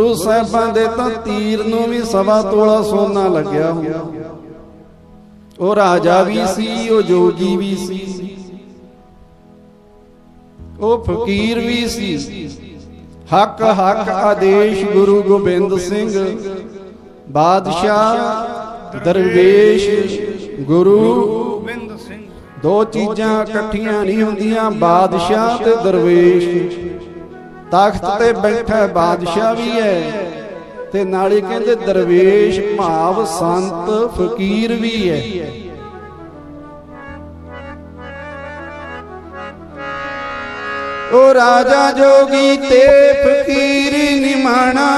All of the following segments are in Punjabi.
ਗੁਰੂ ਸਾਹਿਬਾਂ ਦੇ ਤਾਂ ਤੀਰ ਨੂੰ ਵੀ ਸਵਾ ਤੋਲਾ ਸੋਨਾ ਲੱਗਿਆ ਹੁੰਦਾ ਉਹ ਰਾਜਾ ਵੀ ਸੀ ਉਹ ਜੋਗੀ ਵੀ ਸੀ। ਉਹ ਫਕੀਰ ਵੀ ਸੀ। ਹੱਕ ਹੱਕ ਆਦੇਸ਼ ਗੁਰੂ ਗੋਬਿੰਦ ਸਿੰਘ ਬਾਦਸ਼ਾਹ ਦਰਵੇਸ਼ ਗੁਰੂ ਗੋਬਿੰਦ ਸਿੰਘ। ਦੋ ਚੀਜ਼ਾਂ ਇਕੱਠੀਆਂ ਨਹੀਂ ਹੁੰਦੀਆਂ ਬਾਦਸ਼ਾਹ ਤੇ ਦਰਵੇਸ਼। ਤਖਤ ਤੇ ਬੈਠਾ ਬਾਦਸ਼ਾਹ ਵੀ ਹੈ। ਤੇ ਨਾਲੇ ਕਹਿੰਦੇ ਦਰਵੇਸ਼ ਭਾਵ ਸੰਤ ਫਕੀਰ ਵੀ ਹੈ। ਉਹ ਰਾਜਾ ਜੋਗੀ ਤੇ ਫਕੀਰ ਨਿਮਾਣਾ।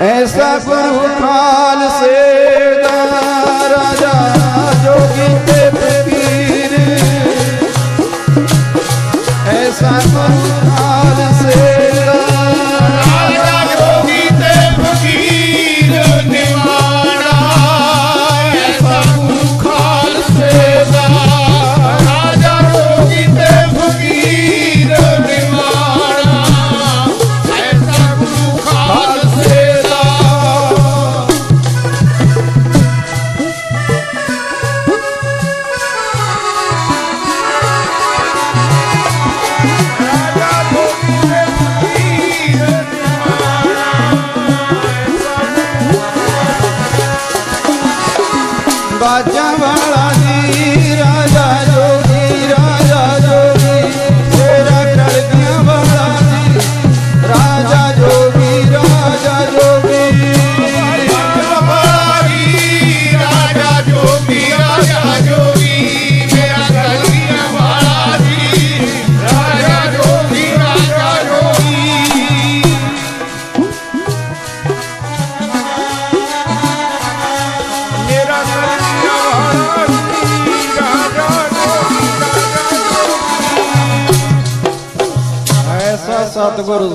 ਐਸਾ ਗੁਰੂ ਖਾਲਸੇ ਐਸਾ બાજા વાળાની ਸਤਿਗੁਰ